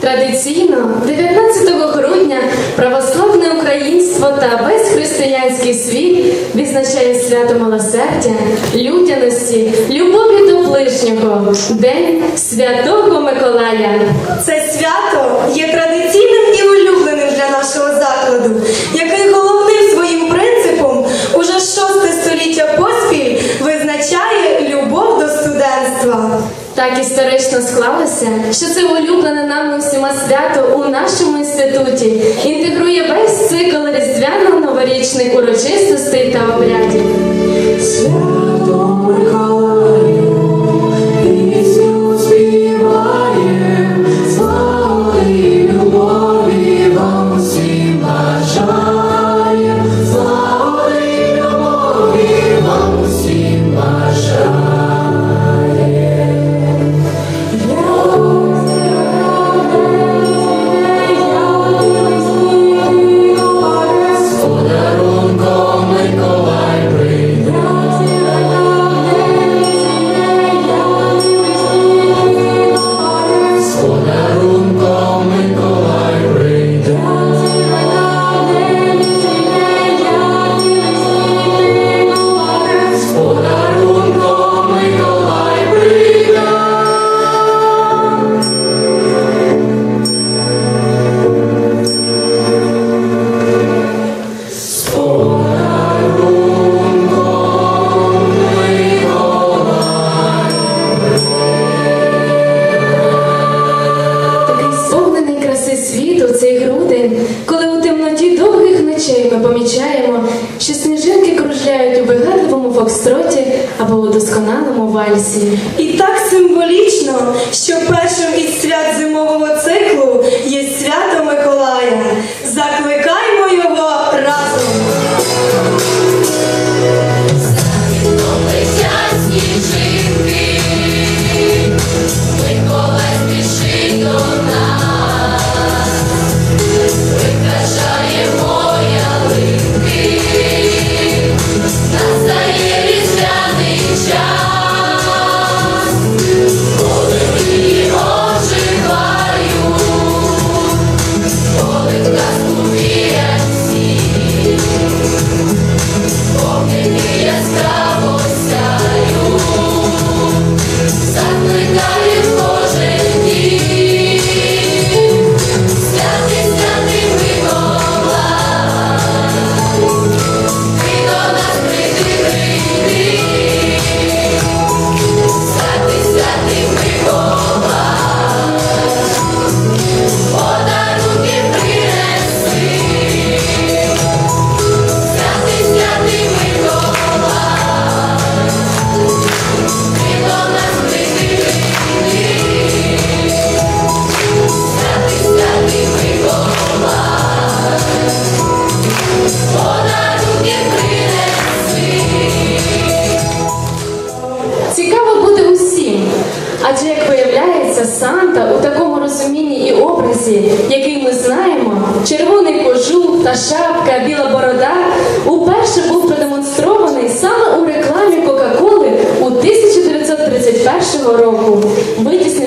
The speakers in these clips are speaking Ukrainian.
Традиційно 19 грудня православне українство та весь християнський світ відзначає свято милосердя, людяності, любові до ближнього, День Святого Миколая. Це свято є традиційним і улюбленим для нашого закладу, який головним своїм принципом уже шосте століття поспіль визначає любов до студентства. Так історично склалося, що це улюблене нами всіма свято у нашому інституті інтегрує весь цикл різдвяно-новорічних урочистостей та обрядів.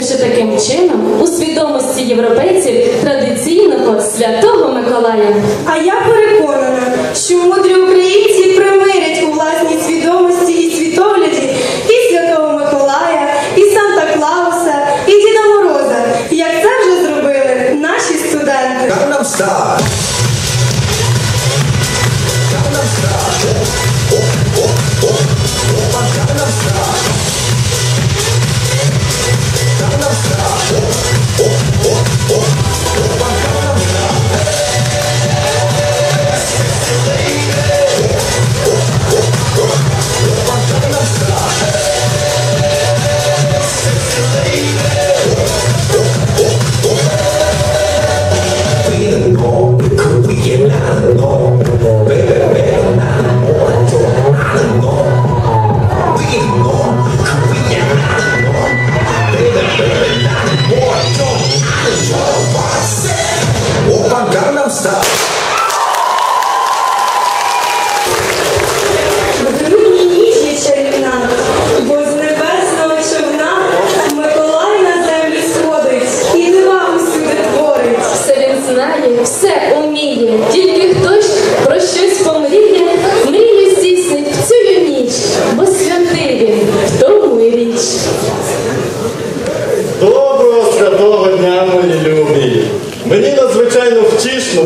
Витіснивши таким чином у свідомості європейців традиційного святого Миколая. А я переконана, що мудрі українці примирять у власній свідомості і світогляді і Святого Миколая, і Санта Клауса, і Діда Мороза, як це вже зробили наші студенти.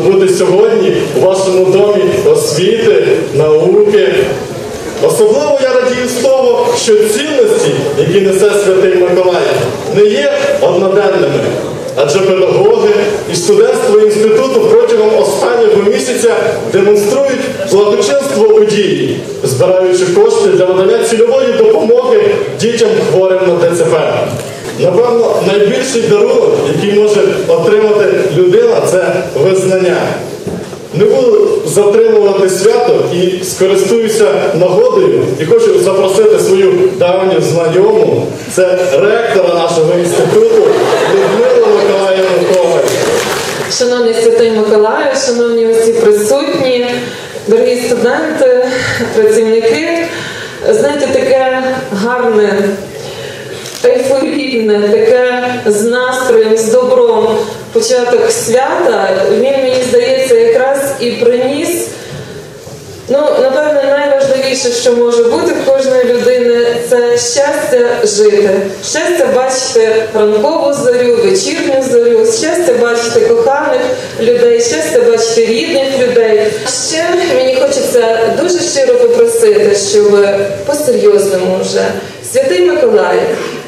бути сьогодні у вашому домі освіти, науки. Особливо я радію з того, що цінності, які несе Святий Миколай, не є одноденними. Адже педагоги і студентство інституту протягом останнього місяця демонструють благочинство у дії, збираючи кошти для надання цільової допомоги дітям хворим на ДЦП. Напевно, найбільший дарунок, який може отримати людина, це визнання. Не буду затримувати свято і скористуюся нагодою і хочу запросити свою давню знайому, це ректора нашого інституту Людмилу Миколаївну Коваль. Шановний Святий Миколаю, шановні усі присутні, дорогі студенти, працівники, знаєте, таке гарне, ейфорійне, таке з настроєм, з добром початок свята, він мені здається якраз і приніс. Ну, напевне, найважливіше, що може бути в кожної людини, це щастя жити. Щастя бачити ранкову зорю, вечірню зорю, щастя бачити коханих людей, щастя бачити рідних людей. Ще мені хочеться дуже щиро попросити, щоб по-серйозному вже святий Миколай,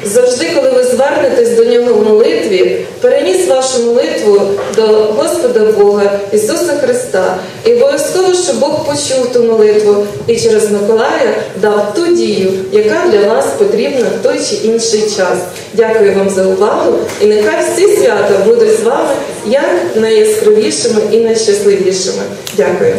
завжди, коли ви звернетесь до нього в молитві, переніс вашу молитву до Господа Бога Ісуса Христа. І обов'язково, щоб Бог почув ту молитву і через Миколая дав ту дію, яка для вас потрібна в той чи інший час. Дякую вам за увагу, і нехай всі свята будуть з вами як найяскравішими і найщасливішими. Дякую.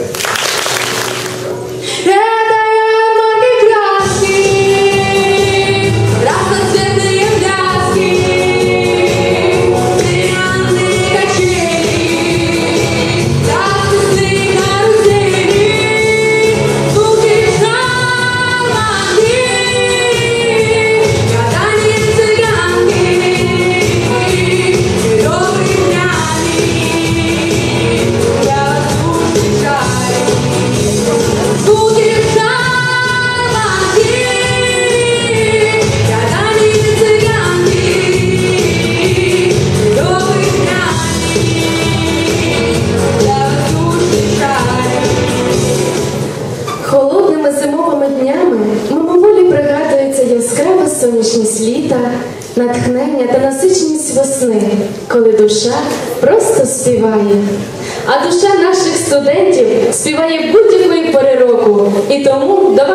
Тому до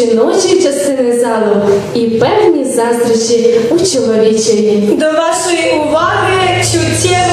жіночої частини залу і певні заздрощі у чоловічої. До вашої уваги чуттєво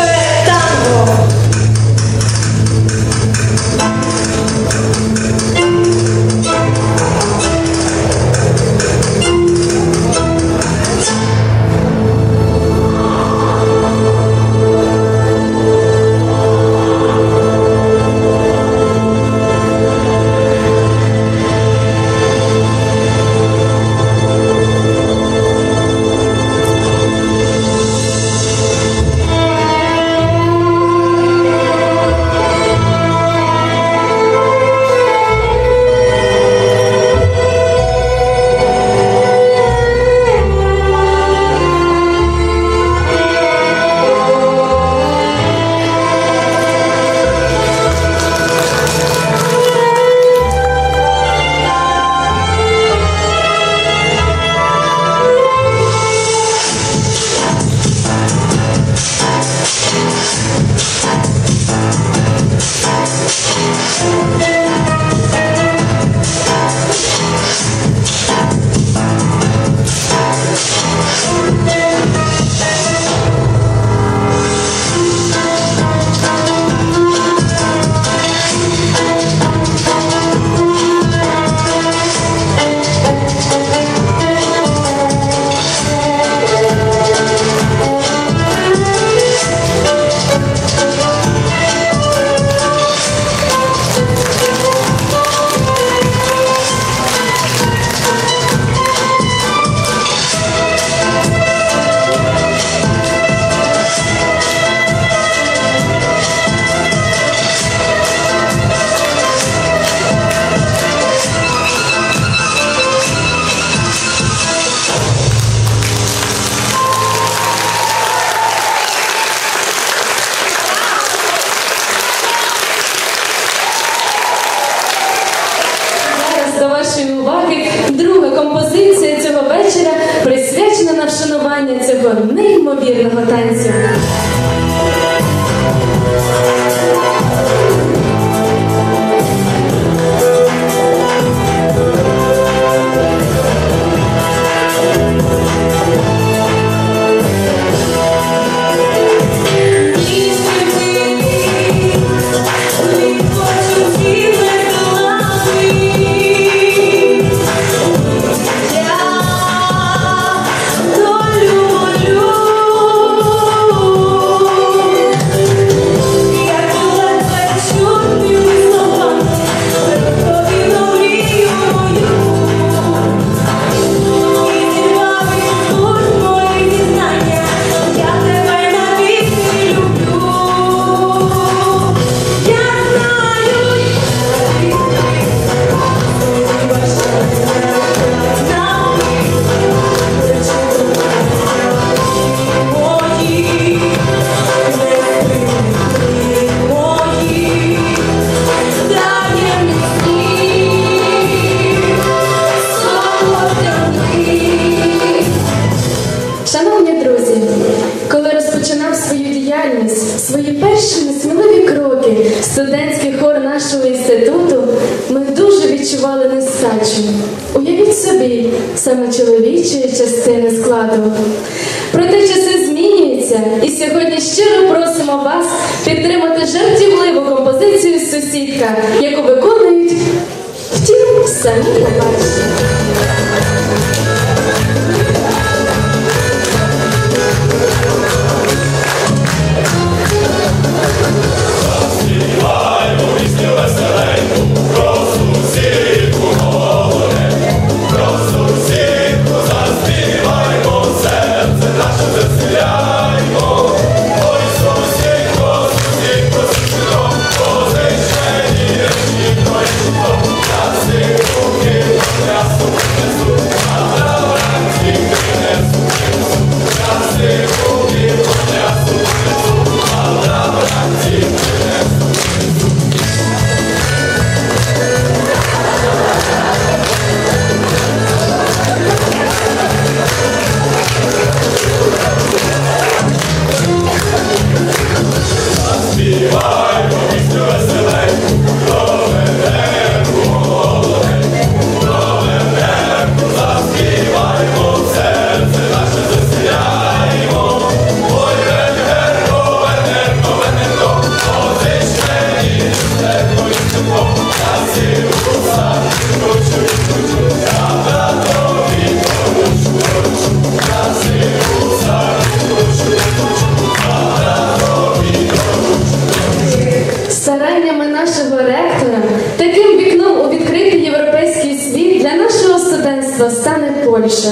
стане Польща,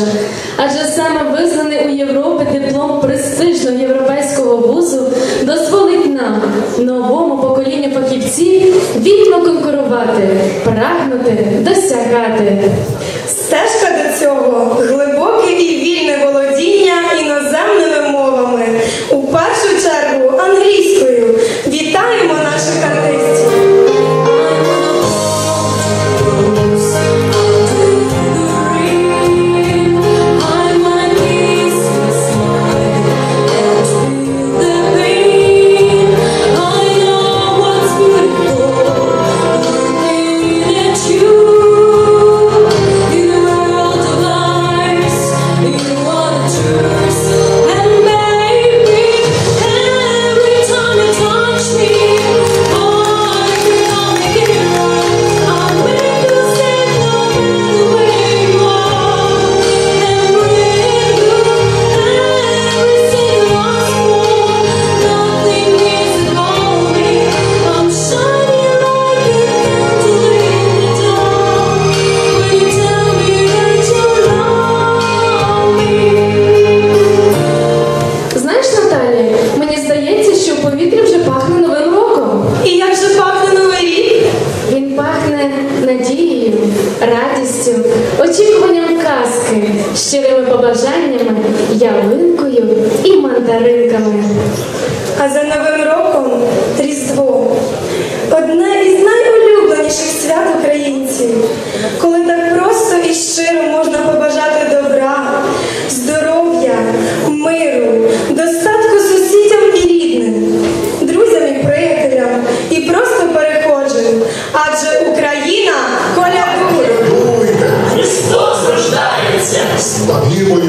адже саме визнаний у Європі диплом престижного європейського вузу дозволить нам, новому поколінню фахівців, вільно конкурувати, прагнути, досягати. Стежка до цього глибоке і вільне володіння іноземними мовами, у першу чергу англійською. Вітаємо наших артистів! побажаннями, ялинкою і мандаринками. А за новим роком Різдво одне із найулюбленіших свят українців. from him